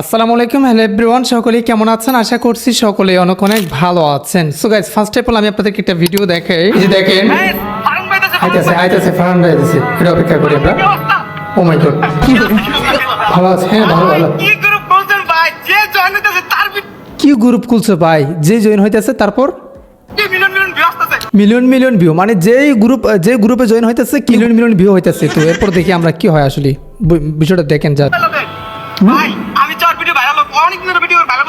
আসসালামু আলাইকুম hello everyone সকলেই কেমন আছেন? আশা করছি সকলেই অনেক অনেক ভালো আছেন। So guys first of all আমি আপনাদেরকে একটা ভিডিও দেখাই। এই যে দেখেন আইতাছে আইতাছে ফারান ভাই আইতাছে এটা অপেক্ষা করি আমরা। ও মাই গড কি ভালো আছে? হ্যাঁ ভালো ভালো। কি গ্রুপ বলছেন ভাই? যে জয়েন হইতেছে তার কি গ্রুপ খুলছো ভাই? যে জয়েন হইতেছে তারপর? মিলিয়ন মিলিয়ন ভিউ মানে যেই গ্রুপ যে গ্রুপে জয়েন হইতেছে মিলিয়ন মিলিয়ন ভিউ হইতেছে। তো এরপর দেখি আমরা কি হয় আসলে। বিষয়টা দেখেন যা ভাই আমি চার ভিডিও ভাইরাল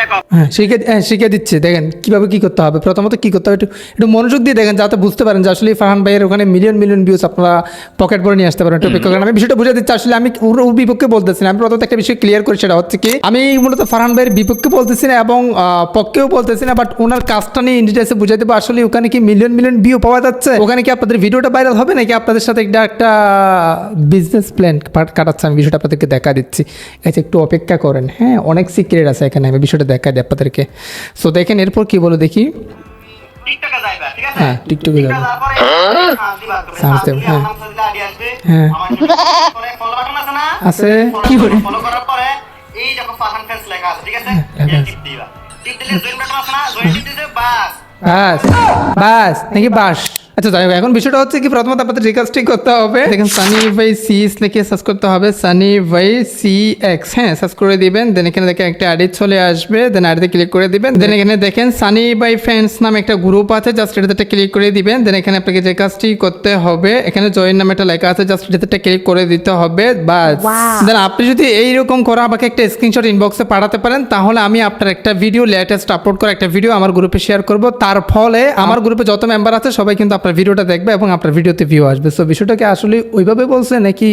দেখো। হ্যাঁ শিখে হ্যাঁ দিচ্ছে। দেখেন কীভাবে কি করতে হবে? প্রথমত কি করতে হবে? একটু একটু মনোযোগ দিয়ে দেখেন যাতে বুঝতে পারেন যে আসলে ফারহান ভাইয়ের ওখানে মিলিয়ন মিলিয়ন ভিউজ আপনারা পকেট ভরে নিয়ে আসতে পারেন। একটু অপেক্ষা করেন। আমি বিষয়টা বুঝে দিচ্ছি। আসলে আমি ওর বিপক্ষে বলতেছি না। আমি প্রথমত একটা বিষয় ক্লিয়ার করি সেটা হচ্ছে কি আমি মূলত ফারহান ভাইয়ের বিপক্ষে বলতেছি না এবং পক্ষেও বলতেছি না বাট ওনার কাজটা নিয়ে ইন্ডিটেলসে বুঝে দেবো। আসলে ওখানে কি মিলিয়ন মিলিয়ন ভিউ পাওয়া যাচ্ছে? ওখানে কি আপনাদের ভিডিওটা ভাইরাল হবে নাকি আপনাদের সাথে একটা একটা বিজনেস প্ল্যান কাটাচ্ছে? আমি বিষয়টা আপনাদেরকে দেখা দিচ্ছি। একটু অপেক্ষা করেন। হ্যাঁ অনেক সিক্রেট আছে এখানে আমি বিষয়টা দেখা দিই আপনাদেরকে। সো দেখেন এরপর কি বলো দেখি। আছে? হ্যাঁ, টিকটকে যাব। যাওয়ার পরে হ্যাঁ। সার্চ দেবো, হ্যাঁ। হ্যাঁ। আছে কি করে? এই দেখো লেখা আছে ঠিক আছে। টিপ দিবা। টিপ দিলে জয়েন বাটন আছে না? জয়েন বাস নাকি বাস আচ্ছা যাই হোক, এখন বিষয়টা হচ্ছে কি প্রথমত আপনাদের রিকাস্টিং করতে হবে। দেখেন সানি ভাই সি লিখে সার্চ করতে হবে সানি ভাই সি এক্স হ্যাঁ সার্চ করে দিবেন দেন এখানে দেখেন একটা আইডি চলে আসবে দেন আইডিতে ক্লিক করে দিবেন দেন এখানে দেখেন সানি বাই ফ্রেন্ডস নামে একটা গ্রুপ আছে জাস্ট এটাতে ক্লিক করে দিবেন দেন এখানে আপনাকে যে কাজটি করতে হবে এখানে জয়েন নামে একটা লেখা আছে জাস্ট এটাতে ক্লিক করে দিতে হবে বাস। দেন আপনি যদি এইরকম করে আমাকে একটা স্ক্রিনশট ইনবক্সে পাঠাতে পারেন তাহলে আমি আপনার একটা ভিডিও লেটেস্ট আপলোড করা একটা ভিডিও আমার গ্রুপে শেয়ার করব। তার ফলে আমার গ্রুপে যত মেম্বার আছে সবাই কিন্তু আপনার ভিডিওটা দেখবে এবং আপনার ভিডিওতে ভিউ আসবে। সো বিষয়টাকে আসলে ওইভাবে বলছে নাকি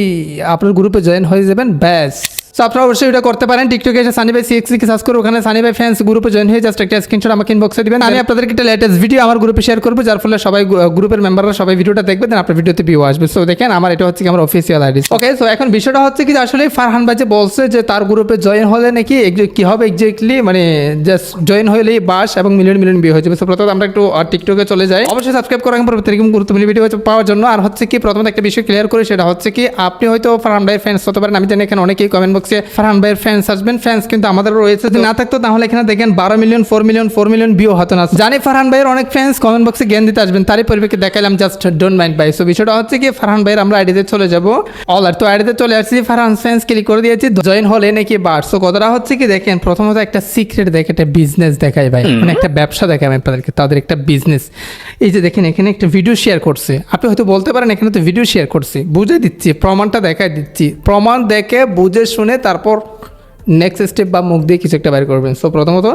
আপনার গ্রুপে জয়েন হয়ে যাবেন? ব্যাস। সো আপনারা অবশ্যই এটা করতে পারেন। টিকটকে এসে সানি ভাই সিএক্সি কে সার্চ করে ওখানে সানি ভাই ফ্যান্স গ্রুপে জয়েন হয়ে জাস্ট একটা স্ক্রিনশট আমাকে ইনবক্সে দিবেন। আমি আপনাদেরকে একটা লেটেস্ট ভিডিও আমার গ্রুপে শেয়ার করব যার ফলে সবাই গ্রুপের মেম্বাররা সবাই ভিডিওটা দেখবে দেন আপনার ভিডিওতে ভিউ আসবে। সো দেখেন আমার এটা হচ্ছে কি আমার অফিসিয়াল আইডি ওকে সো এখন বিষয়টা হচ্ছে কি আসলে ফারহান ভাই যে বলছে যে তার গ্রুপে জয়েন হলে নাকি কি হবে এক্স্যাক্টলি মানে জাস্ট জয়েন হলেই বাস এবং মিলিয়ন মিলিয়ন ভিউ হয়ে যাবে। সো প্রথমত আমরা একটু টিকটকে চলে যাই। অবশ্যই সাবস্ক্রাইব করা পরবর্তী এরকম গুরুত্বপূর্ণ ভিডিও পাওয়ার জন্য। আর হচ্ছে কি প্রথমত একটা বিষয় ক্লিয়ার করে সেটা হচ্ছে কি আপনি হয়তো ফারহান ভাইয়ের ফ্যান্স হতে পারেন। আমি জানি এখানে অনেকেই কমেন্ট বক্সে ফারহান ভাইয়ের ফ্যান্স আসবেন। ফ্যান্স কিন্তু আমাদের রয়েছে। যদি না থাকতো তাহলে এখানে দেখেন বারো million four million four million view হতো না। জানি ফারহান ভাইয়ের অনেক ফ্যান্স কমেন্ট বক্সে জ্ঞান দিতে আসবেন তারই পরিপ্রেক্ষিতে দেখালাম জাস্ট ডোন্ট মাইন্ড ভাই সো বিষয়টা হচ্ছে কি ফারহান ভাইয়ের আমরা আইডিতে চলে যাব। অল আর তো আইডিতে চলে আসছি ফারহান ফ্যান্স ক্লিক করে দিয়েছি জয়েন হলে নাকি বার সো কথাটা হচ্ছে কি দেখেন প্রথমত একটা সিক্রেট দেখে একটা বিজনেস দেখাই ভাই। মানে একটা ব্যবসা দেখাই আমি আপনাদেরকে তাদের একটা বিজনেস এই যে দেখেন এখানে একটা ভিডিও শেয়ার করছে। আপনি হয়তো বলতে পারেন এখানে তো ভিডিও শেয়ার করছে। বুঝে দিচ্ছি প্রমাণটা দেখাই দিচ্ছি। প্রমাণ দেখে বুঝে শুনে তারপর নেক্সট স্টেপ বা মুখ দিয়ে কিছু একটা বের করবেন। সো প্রথমত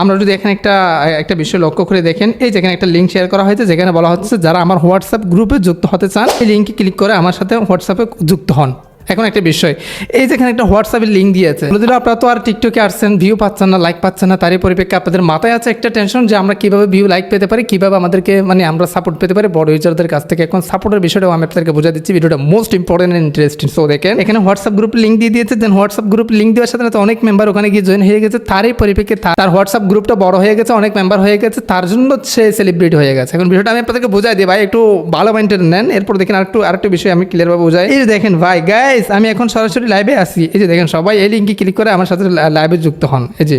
আমরা যদি এখানে একটা একটা বিষয় লক্ষ্য করে দেখেন, এই যেখানে একটা লিঙ্ক শেয়ার করা হয়েছে, যেখানে বলা হচ্ছে যারা আমার হোয়াটসঅ্যাপ গ্রুপে যুক্ত হতে চান, এই লিঙ্কে ক্লিক করে আমার সাথে হোয়াটসঅ্যাপে যুক্ত হন। এখন একটা বিষয়, এই যেখানে একটা হোয়াটসঅ্যাপের লিঙ্ক দিয়েছে দিল আপনারা তো আর টিকটকে আসছেন ভিউ পাচ্ছেন না লাইক পাচ্ছেন না, তারই পরিপ্রেক্ষে আপনাদের মাথায় আছে একটা টেনশন যে আমরা কীভাবে ভিউ লাইক পেতে পারি, কীভাবে আমাদেরকে মানে আমরা সাপোর্ট পেতে পারি বড় ইউজারদের কাছ থেকে। এখন সাপোর্টের বিষয়টাও আমি আপনাদেরকে বুঝা দিচ্ছি, ভিডিওটা মোস্ট ইম্পর্টেন্ট ইন্টারেস্টিং সো দেখেন, এখানে হোয়াটসঅ্যাপ গ্রুপ লিঙ্ক দিয়ে দিয়েছে দেন হোয়াটসঅ্যাপ গ্রুপ লিঙ্ক দেওয়ার সাথে সাথে অনেক মেম্বার ওখানে গিয়ে জয়েন হয়ে গেছে, তারই পরিপ্রেক্ষিতে তার- হোয়াটসঅ্যাপ গ্রুপটা বড় হয়ে গেছে, অনেক মেম্বার হয়ে গেছে, তার জন্য সে সেলিব্রিটি হয়ে গেছে। এখন বিষয়টা আমি আপনাদেরকে বোঝাই দিই, ভাই, একটু ভালো মাইন্ডেড নেন, এরপর দেখেন আরেকটু আরেকটু বিষয় আমি ক্লিয়ারভাবে বোঝাই। এই দেখেন, ভাই গাইস আমি এখন সরাসরি লাইভে আসি এই যে দেখেন, সবাই এই লিঙ্কে ক্লিক করে আমার সাথে লাইভে যুক্ত হন। এই যে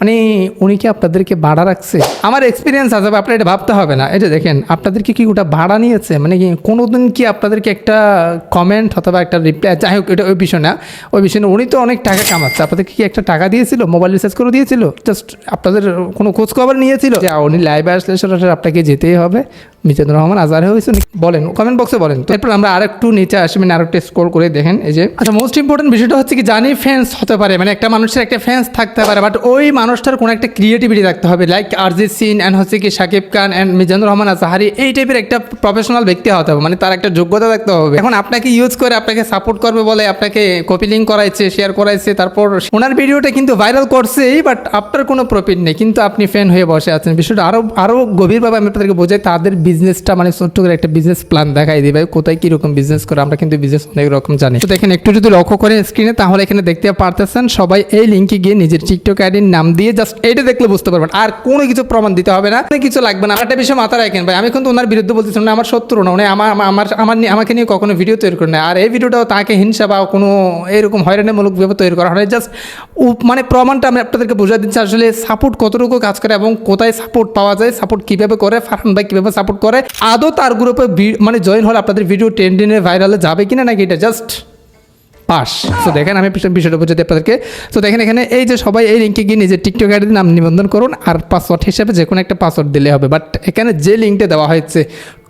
মানে উনি কি আপনাদেরকে ভাড়া রাখছে? আমার এক্সপিরিয়েন্স আছে, আপনার এটা ভাবতে হবে না। এই যে দেখেন, আপনাদেরকে কি ওটা ভাড়া নিয়েছে? মানে কি কোনো দিন কি আপনাদেরকে একটা কমেন্ট অথবা একটা রিপ্লাই যাই হোক, এটা ওই বিষয় না। ওই বিষয় না, উনি তো অনেক টাকা কামাচ্ছে। আপনাদেরকে কি একটা টাকা দিয়েছিল? মোবাইল রিচার্জ করে দিয়েছিল? জাস্ট আপনাদের কোনো খোঁজখবর নিয়েছিল? যে, উনি লাইভে আসলে সরাসরি আপনাকে যেতেই হবে। মিজানুর রহমান আজারে হয়েছে? বলেন কমেন্ট বক্সে বলেন। তো এরপর আমরা আরেকটু নিচে আসি মানে আরেকটু স্কোর করে দেখেন, এই যে। আচ্ছা মোস্ট ইম্পর্টেন্ট বিষয়টা হচ্ছে কি, জানি ফ্যান্স হতে পারে মানে একটা মানুষের একটা ফ্যান্স থাকতে পারে বাট ওই মানুষটার কোনো একটা ক্রিয়েটিভিটি থাকতে হবে লাইক আরজিৎ সিং অ্যান্ড হচ্ছে কি শাকিব খান অ্যান্ড মিজানুর রহমান আজাহারি, এই টাইপের একটা প্রফেশনাল ব্যক্তি হতে হবে মানে তার একটা যোগ্যতা থাকতে হবে। এখন আপনাকে ইউজ করে আপনাকে সাপোর্ট করবে বলে আপনাকে কপি লিঙ্ক করাইছে শেয়ার করাইছে, তারপর ওনার ভিডিওটা কিন্তু ভাইরাল করছেই বাট আপনার কোনো প্রফিট নেই, কিন্তু আপনি ফ্যান হয়ে বসে আছেন। বিষয়টা আরও আরও গভীরভাবে আমি আপনাদেরকে বোঝাই, তাদের বিজনেসটা মানে ছোট্ট করে একটা বিজনেস প্ল্যান দেখাই ভাই, কোথায় কীরকম বিজনেস করে, আমরা কিন্তু বিজনেস অনেক রকম জানি। তো দেখেন, একটু যদি লক্ষ্য করেন স্ক্রিনে তাহলে এখানে দেখতে পারতেছেন, সবাই এই লিঙ্কে গিয়ে নিজের টিকটক আইডির নাম দিয়ে জাস্ট এটা দেখলে বুঝতে পারবেন। আর কোনো কিছু প্রমাণ দিতে হবে না কিছু লাগবে না। একটা বিষয় মাথায় রাখেন ভাই, আমি কিন্তু ওনার বিরুদ্ধে বলতেছিলাম না, আমার শত্রু না, উনি আমার আমার আমার আমাকে নিয়ে কখনো ভিডিও তৈরি করে না আর এই ভিডিওটাও তাকে হিংসা বা কোনো এরকম হয়রানিমূলক ভাবে তৈরি করা হয় জাস্ট মানে প্রমাণটা আমি আপনাদেরকে বোঝা দিচ্ছি, আসলে সাপোর্ট কতটুকু কাজ করে এবং কোথায় সাপোর্ট পাওয়া যায় সাপোর্ট কীভাবে করে, ফারহান ভাই কীভাবে সাপোর্ট করে, আদৌ তার গ্রুপে মানে জয়েন হলে আপনাদের ভিডিও ট্রেন্ডিংয়ে ভাইরালে যাবে কিনা নাকি এটা জাস্ট পাস তো দেখেন আমি বিষয়টা বোঝাতে আপনাদেরকে। তো দেখেন এখানে এই যে সবাই এই লিঙ্কে গিয়ে নিজের টিকটক আইডির নাম নিবন্ধন করুন আর পাসওয়ার্ড হিসেবে যে কোনো একটা পাসওয়ার্ড দিলে হবে। বাট এখানে যে লিঙ্কটা দেওয়া হয়েছে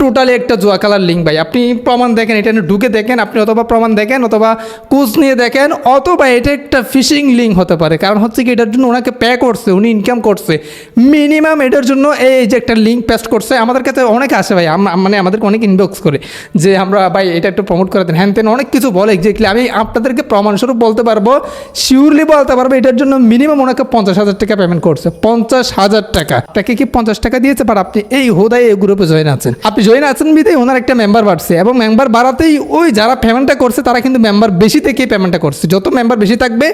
টোটালি একটা জোয়া কালার লিঙ্ক ভাই। আপনি প্রমাণ দেখেন, এটা ঢুকে দেখেন, আপনি অথবা প্রমাণ দেখেন, অথবা কোচ নিয়ে দেখেন, অথবা এটা একটা ফিশিং লিঙ্ক হতে পারে। কারণ হচ্ছে কি, এটার জন্য ওনাকে পে করছে, উনি ইনকাম করছে। মিনিমাম এটার জন্য এই যে একটা লিঙ্ক পেস্ট করছে, আমাদের কাছে অনেক আসে ভাই। মানে আমাদেরকে অনেক ইনবক্স করে যে আমরা, ভাই, এটা একটু প্রমোট করে দেন। হ্যান তেন অনেক কিছু বলে এক্স্যাক্টলি আমি আপনাদেরকে প্রমাণস্বরূপ বলতে পারব শিওরলি বলতে পারব, এটার জন্য মিনিমাম ওনাকে পঞ্চাশ হাজার টাকা পেমেন্ট করছে। পঞ্চাশ হাজার টাকা। তাকে কি পঞ্চাশ টাকা দিয়েছে? বাট আপনি এই হোদায় এই গ্রুপে জয়েন আছেন। আপনি জয়েন আছেন বিধে ওনার একটা মেম্বার বাড়ছে এবং মেম্বার বাড়াতেই ওই যারা পেমেন্টটা করছে, তারা কিন্তু মেম্বার বেশি থেকেই পেমেন্টটা করছে। যত মেম্বার বেশি থাকবে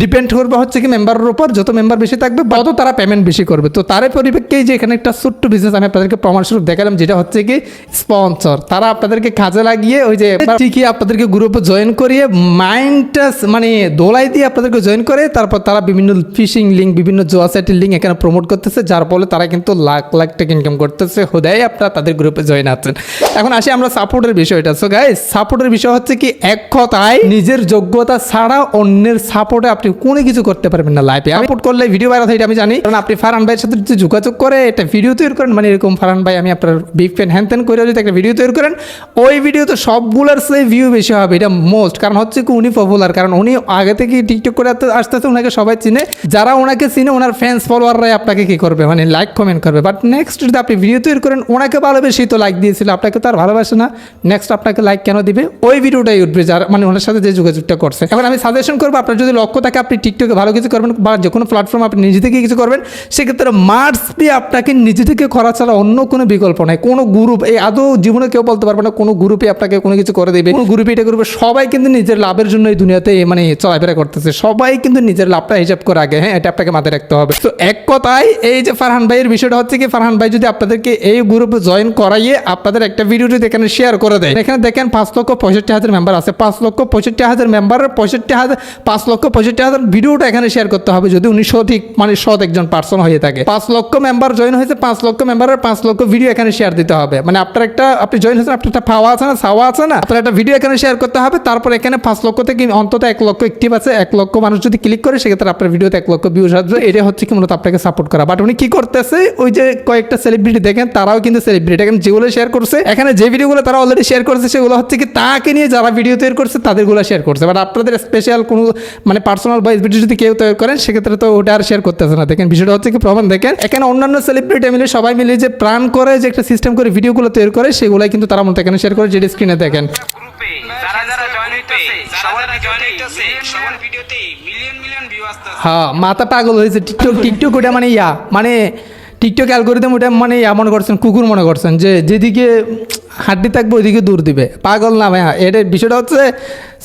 ডিপেন্ড করবে হচ্ছে কি মেম্বারের উপর, যত মেম্বার বেশি থাকবে, তত তারা পেমেন্ট বেশি করবে। তো তার পরিপ্রেক্ষেই যে এখানে একটা ছোট্ট বিজনেস আমি আপনাদেরকে প্রমাণস্বরূপ দেখালাম, যেটা হচ্ছে কি স্পন্সর তারা আপনাদেরকে কাজে লাগিয়ে ওই যে ঠিকই আপনাদেরকে গ্রুপে জয়েন করিয়ে মাইন্ডটা মানে দোলাই দিয়ে আপনাদেরকে জয়েন করে, তারপর তারা বিভিন্ন ফিশিং লিঙ্ক বিভিন্ন জোয়া সাইটের লিঙ্ক এখানে প্রমোট করতেছে, যার ফলে তারা কিন্তু লাখ লাখ টাকা ইনকাম করতেছে। হোদাই আপনারা তাদের গ্রুপে জয়েন আছেন এখন আসি আমরা সাপোর্টের বিষয়টা। সো গাইস সাপোর্টের বিষয় হচ্ছে কি এক কথায় নিজের যোগ্যতা ছাড়া অন্যের সাপোর্টে আপনি কোনো কিছু করতে পারবেন না লাইফে সাপোর্ট করলে ভিডিও ভাইরাল হয় এটা আমি জানি। কারণ আপনি ফারহান ভাইয়ের সাথে যদি যোগাযোগ করে একটা ভিডিও তৈরি করেন মানে এরকম ফারহান ভাই আমি আপনার বিগ ফ্যান হ্যান ত্যান করে যদি একটা ভিডিও তৈরি করেন ওই ভিডিও তো সবগুলোর সে ভিউ বেশি হবে এটা মোস্ট কারণ হচ্ছে কি উনি পপুলার কারণ উনি আগে থেকে টিকটক করে আসতে- আসতে আসতে ওনাকে সবাই চিনে। যারা ওনাকে চিনে ওনার ফ্যান্স ফলোয়াররাই আপনাকে কি করবে? মানে লাইক কমেন্ট করবে। বাট নেক্সট যদি আপনি ভিডিও তৈরি করেন ওনাকে ভালোবেসেই তো লাইক দিয়েছিল, আপনাকে আর ভালোবাসে না। নেক্সট আপনাকে লাইক কেন দিবে? ওই ভিডিওটাই উঠবে যার মানে ওনার সাথে যে যোগাযোগটা করছে। এখন আমি সাজেশন করব, আপনার যদি লক্ষ্য থাকে, আপনি টিকটকে ভালো কিছু করবেন, বা যে কোনো প্ল্যাটফর্ম আপনি নিজে থেকে কিছু করবেন, সেক্ষেত্রে মার্চ দিয়ে আপনাকে নিজে থেকে করা ছাড়া অন্য কোনো বিকল্প নাই। কোনো গ্রুপ এই আদৌ জীবনে কেউ বলতে পারবে না, কোনো গ্রুপে আপনাকে কোনো কিছু করে দেবে। কোনো গ্রুপে এটা করবে, সবাই কিন্তু নিজের লাভের জন্য এই দুনিয়াতে মানে চলাফেরা করতেছে। সবাই কিন্তু নিজের লাভটা হিসাব করে আগে হ্যাঁ এটা আপনাকে মাথায় রাখতে হবে। তো এক কথায়, এই যে ফারহান ভাইয়ের বিষয়টা হচ্ছে কি, ফারহান ভাই যদি আপনাদেরকে এই গ্রুপে জয়েন করাইয়ে আপনাদের একটা ভিডিও যদি এখানে শেয়ার করে দেয়, এখানে দেখেন পাঁচ লক্ষ পঁয়ষট্টি হাজার মেম্বার আছে। পাঁচ লক্ষ পঁয়ষট্টি হাজার মেম্বারের পঁয়ষট্টি হাজার পাঁচ লক্ষ পঁয়ষট্টি হাজার ভিডিওটা এখানে শেয়ার করতে হবে যদি উনি সঠিক মানে সৎ একজন পার্সন হয়ে থাকে। পাঁচ লক্ষ মেম্বার জয়েন হয়েছে, পাঁচ লক্ষ মেম্বারের পাঁচ লক্ষ ভিডিও এখানে শেয়ার দিতে হবে। মানে আপনার একটা আপনি জয়েন হয়েছেন, আপনার একটা পাওয়া আছে না, সাওয়া আছে না? আপনার একটা ভিডিও এখানে শেয়ার করতে হবে, তারপর এখানে পাঁচ লক্ষ থেকে অন্তত এক লক্ষ অ্যাক্টিভ আছে। এক লক্ষ মানুষ যদি ক্লিক করে, সেক্ষেত্রে আপনার ভিডিওতে এক লক্ষ ভিউজ আসবে। এটা হচ্ছে কি মূলত আপনাকে সাপোর্ট করা। বাট উনি কি করতেছে? ওই যে কয়েকটা সেলিব্রিটি দেখেন, তারাও কিন্তু সেলিব্রিটি এখানে যেগুলো শেয়ার করছে। এখানে যে ভিডিওগুলো তারা অলরেডি শেয়ার করছে সেগুলো হচ্ছে কি তাকে নিয়ে যারা ভিডিও তৈরি করছে তাদেরগুলো শেয়ার করছে। বাট আপনাদের স্পেশাল কোনো মানে পার্সোনাল ভয়েস ভিডিও যদি কেউ তৈরি করেন সেক্ষেত্রে তো ওটা আর শেয়ার করতেছে না। দেখেন বিষয়টা হচ্ছে কি প্রমাণ দেখেন এখানে অন্যান্য সেলিব্রিটি মিলে সবাই মিলে যে প্রাণ করে যে একটা সিস্টেম করে ভিডিওগুলো তৈরি করে সেগুলাই কিন্তু তারা মতো এখানে শেয়ার করে যেটা স্ক্রিনে দেখেন। হ্যাঁ মাথা পাগল হয়েছে। টিকটক টিকটক ওটা মানে ইয়া মানে টিকটক অ্যালগোরিদম ওটা মানে এমন করছেন কুকুর মনে করছেন যে যেদিকে হাড্ডি থাকবে ওইদিকে দূর দিবে। পাগল না ভাইয়া এটা বিষয়টা হচ্ছে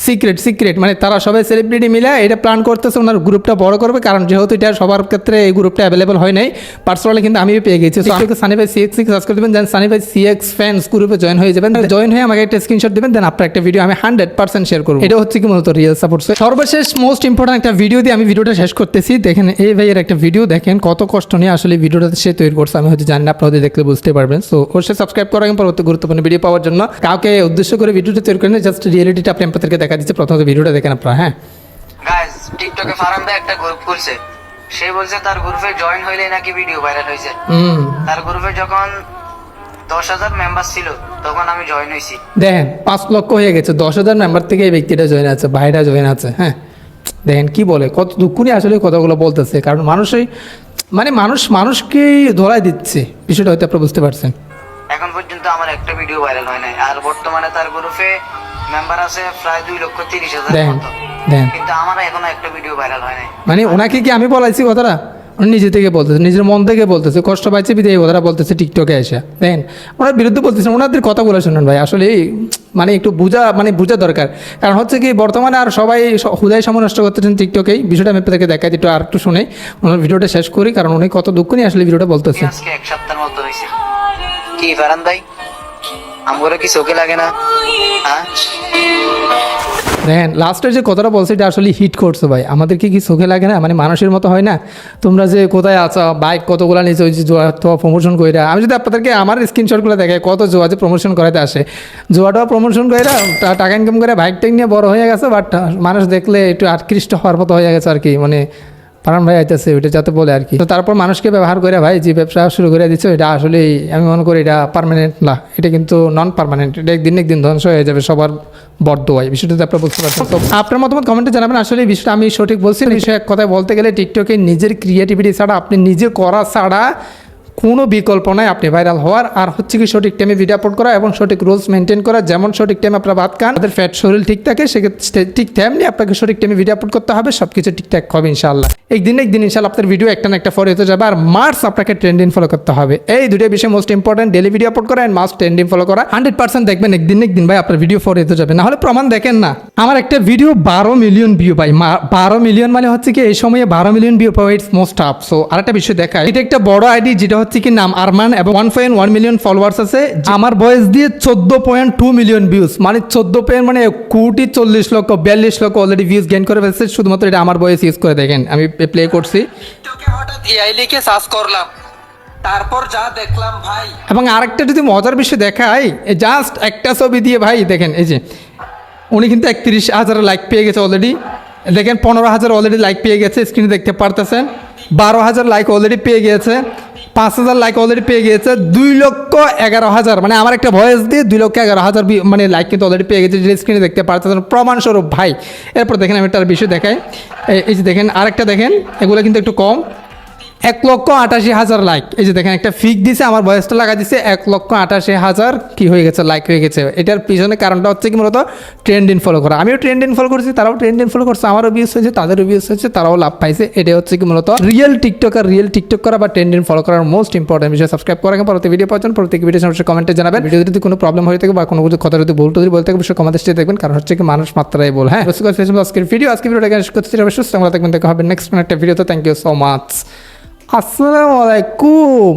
সিক্রেট সিক্রেট মানে তারা সবাই সেলিব্রিটি মিলে এটা প্ল্যান করতেছে ওনার গ্রুপটা বড় করবে কারণ যেহেতু এটা সবার ক্ষেত্রে এই গ্রুপটা অ্যাভেলেবল হয় নাই পার্সোনালি কিন্তু আমিও পেয়ে গেছি। আপনাকে সানি ভাই সিএক্স সিক্স সার্চ করে দেবেন দেন সানি ভাই সিএক্স ফ্যান্স গ্রুপে জয়েন হয়ে যাবেন। জয়েন হয়ে আমাকে একটা স্ক্রিনশট দেবেন দেন আপনার একটা ভিডিও আমি হান্ড্রেড পার্সেন্ট শেয়ার করব। এটা হচ্ছে কি মূলত রিয়েল সাপোর্ট সর্বশেষ মোস্ট ইম্পর্টেন্ট একটা ভিডিও দিয়ে আমি ভিডিওটা শেষ করতেছি। দেখেন এই ভাইয়ের একটা ভিডিও দেখেন কত কষ্ট নিয়ে আসলে ভিডিওটা সে তৈরি করছে আমি হয়তো জানি না আপনারা দেখলে বুঝতে পারবেন। সো অবশ্যই সাবস্ক্রাইব করা পরবর্তী গুরুত্বপূর্ণ ভিডিও পাওয়ার জন্য। কাউকে উদ্দেশ্য করে ভিডিওটা তৈরি করেন জাস্ট রিয়েলিটিটা আপনি আপনাদেরকে দেখা দিচ্ছে। প্রথমত ভিডিওটা দেখেন আপনারা হ্যাঁ? গাইস টিকটকে ফারান ভাই একটা গ্রুপ খুলছে। সে বলছে তার গ্রুপে জয়েন হইলে নাকি ভিডিও ভাইরাল হয়েছে হুম। তার গ্রুপে যখন দশ হাজার মেম্বার ছিল তখন আমি জয়েন হয়েছি দেখেন পাঁচ লক্ষ হয়ে গেছে। দশ হাজার মেম্বার থেকে এই ব্যক্তিটা জয়েন আছে ভাইরা জয়েন আছে হ্যাঁ? দেখেন কি বলে কত দুঃখ নিয়ে আসলে কথাগুলো বলতেছে। কারণ মানুষই মানে মানুষ মানুষকেই ধরাই দিচ্ছে। বিষয়টা হয়তো আপনারা বুঝতে পারছেন। এখন পর্যন্ত আমার একটা ভিডিও ভাইরাল হয় নাই। আর বর্তমানে তার গ্রুপে মেম্বার আছে প্রায় দুই লক্ষ তিরিশ হাজার মতো। কিন্তু আমার এখনও একটা ভিডিও ভাইরাল হয় নাই। মানে ওনাকে কি আমি বলাইছি কথাটা? উনি নিজে থেকে বলতেছে নিজের মন থেকে বলতেছে কষ্ট পাইছে এই কথাটা বলতেছে টিকটকে এসে। দেখেন ওনার বিরুদ্ধে বলতেছেন ওনাদের কথাগুলো শুনুন ভাই আসলে মানে একটু বোঝা মানে বোঝা দরকার। কারণ হচ্ছে কি বর্তমানে আর সবাই হুদায় সময় নষ্ট করতেছেন টিকটকেই বিষয়টা আমি আপনাদেরকে দেখাই একটু আর একটু শুনে ওনার ভিডিওটা শেষ করি কারণ উনি কত দুঃখ নিয়ে আসলে ভিডিওটা বলতেছে। আজকে এক সপ্তাহের মতো হয়েছে। কি ফারান ভাই কি চোখে লাগে না? হ্যাঁ? দেখেন, লাস্টের যে কথাটা বলছে, এটা আসলে হিট করছে ভাই। আমাদেরকে কি চোখে লাগে না? মানে মানুষের মতো হয় না? তোমরা যে কোথায় আছো বাইক কতগুলো নিচে ওই যে জোয়া তো প্রমোশন করে আমি যদি আপনাদেরকে আমার স্ক্রিনশটগুলো দেখাই, কত জোয়া যে প্রমোশন করাতে আসে। জোয়াটাও প্রমোশন টা- টাকা ইনকাম করে বাইক টাইক নিয়ে বড় হয়ে গেছে বাট মানুষ দেখলে একটু আকৃষ্ট হওয়ার মতো হয়ে গেছে আর কি মানে পারান ভাই আইতেছে, ওইটা যাতে বলে আর কি। তো তারপর মানুষকে ব্যবহার করে ভাই, যে ব্যবসা শুরু করে দিচ্ছে এটা আসলে আমি মনে করি এটা পারমানেন্ট না। এটা কিন্তু নন পারমানেন্ট এটা একদিন একদিন ধ্বংস হয়ে যাবে সবার বদ্ধ হয় বিষয়টা তো আপনারা বুঝতে পারছেন। তো আপনার মতামত কমেন্টে জানাবেন। আসলে বিষয়টা আমি সঠিক বলছি বিষয়ে এক কথায় বলতে গেলে টিকটকে নিজের ক্রিয়েটিভিটি ছাড়া, আপনি নিজে করা ছাড়া কোনো বিকল্প নাই। আপনি ভাইরাল হওয়ার, আর হচ্ছে কি সঠিক টাইমে ভিডিও আপলোড করা এবং সঠিক রুলস মেনটেন করা। যেমন সঠিক টাইমে আপনার ভাত খান, তাদের ফ্যাট শরীর ঠিক থাকে, সেক্ষেত্রে ঠিক তেমনি আপনাকে সঠিক টাইমে ভিডিও আপলোড করতে হবে। সব কিছু ঠিকঠাক হবে ইনশাল্লাহ একদিন একদিন ইনশাল্লাহ আপনার ভিডিও একটা না একটা ফলো হতে যাবে। আর মার্স আপনাকে ট্রেন্ডিং ফলো করতে হবে। এই দুটো বিষয় most important daily video upload করা অ্যান্ড মাস্ট ট্রেন্ডিং ফলো করা। হান্ড্রেড পার্সেন্ট দেখবেন একদিন একদিন ভাই আপনার ভিডিও ফলো হতে যাবে। না হলে প্রমাণ দেখেন না। আমার একটা ভিডিও বারো মিলিয়ন ভিউ ভাই। বারো মিলিয়ন মানে হচ্ছে কি এই সময়ে বারো মিলিয়ন ভিউ পাওয়া ইটস মোস্ট আপ সো আর একটা বিষয় দেখায় এটা একটা বড় আইডি যেটা হচ্ছে কি নাম আরমান এবং one point one million followers আছে। আমার বয়স দিয়ে চোদ্দ পয়েন্ট টু মিলিয়ন ভিউজ মানে চোদ্দ পয়েন্ট মানে কোটি চল্লিশ লক্ষ, বিয়াল্লিশ লক্ষ অলরেডি ভিউজ গেইন করে ফেলছে। শুধুমাত্র এটা আমার বয়স ইউজ করে দেখেন। আমি প্লে করছি। লিখে সার্চ করলাম। তারপর যা দেখলাম ভাই। এবং আরেকটা যদি মজার বিষয় দেখাই জাস্ট একটা ছবি দিয়ে ভাই দেখেন এই যে উনি কিন্তু একত্রিশ হাজার লাইক পেয়ে গেছে অলরেডি দেখেন পনেরো হাজার অলরেডি লাইক পেয়ে গেছে স্ক্রিনে দেখতে পারতেছেন। বারো হাজার লাইক অলরেডি পেয়ে গিয়েছে পাঁচ হাজার লাইক অলরেডি পেয়ে গিয়েছে, দুই লক্ষ এগারো হাজার। মানে আমার একটা ভয়েস দিয়ে দুই লক্ষ এগারো হাজার মানে লাইক কিন্তু অলরেডি পেয়ে গেছে যেটা স্ক্রিনে দেখতে পারতেছেন প্রমাণস্বরূপ ভাই। এরপর দেখেন আমি একটা বিষয় দেখাই। এই যে দেখেন, আরেকটা দেখেন, এগুলো কিন্তু একটু কম। এক লক্ষ আটাশি হাজার লাইক এই যে দেখেন, একটা ফিক দিছে, আমার বয়সটা লাগা দিছে, এক লক্ষ আটাশি হাজার কি হয়ে গেছে লাইক হয়ে গেছে। এটার পিছনে কারণটা হচ্ছে কি মূলত ট্রেন্ড ইন ফলো করা। আমিও ট্রেন্ড ইন ফলো করছি, তারাও ট্রেন্ড ইন ফলো করছে, আমারও ভিউস হয়েছে, তাদেরও ভিউস হয়েছে, তারাও লাভ পাইছে। এটা হচ্ছে কি মূলত রিয়েল টিকটক আর রিয়েল টিকটক করা বা ট্রেন্ড ইন ফলো করার মোস্ট ইম্পর্টেন্ট বিষয়। সাবস্ক্রাইব করা পরবর্তী ভিডিও পাচ্ছেন প্রত্যেক ভিডিও সমস্যা কমেন্টে জানাবেন। ভিডিও যদি কোনো প্রবলেম হয়ে থাকে বা কোনো কিছু কথা যদি ভুল টুল বলতে থাকে বিষয় কমেন্টে দেখবেন। কারণ হচ্ছে কি মানুষ মাত্রায় বল। হ্যাঁ আজকের ভিডিও আজকে ভিডিওটা শেষ করতে চাই থাকবেন। দেখা হবে নেক্সট একটা ভিডিওতে থ্যাংক ইউ সো মাচ আসসালামু আলাইকুম।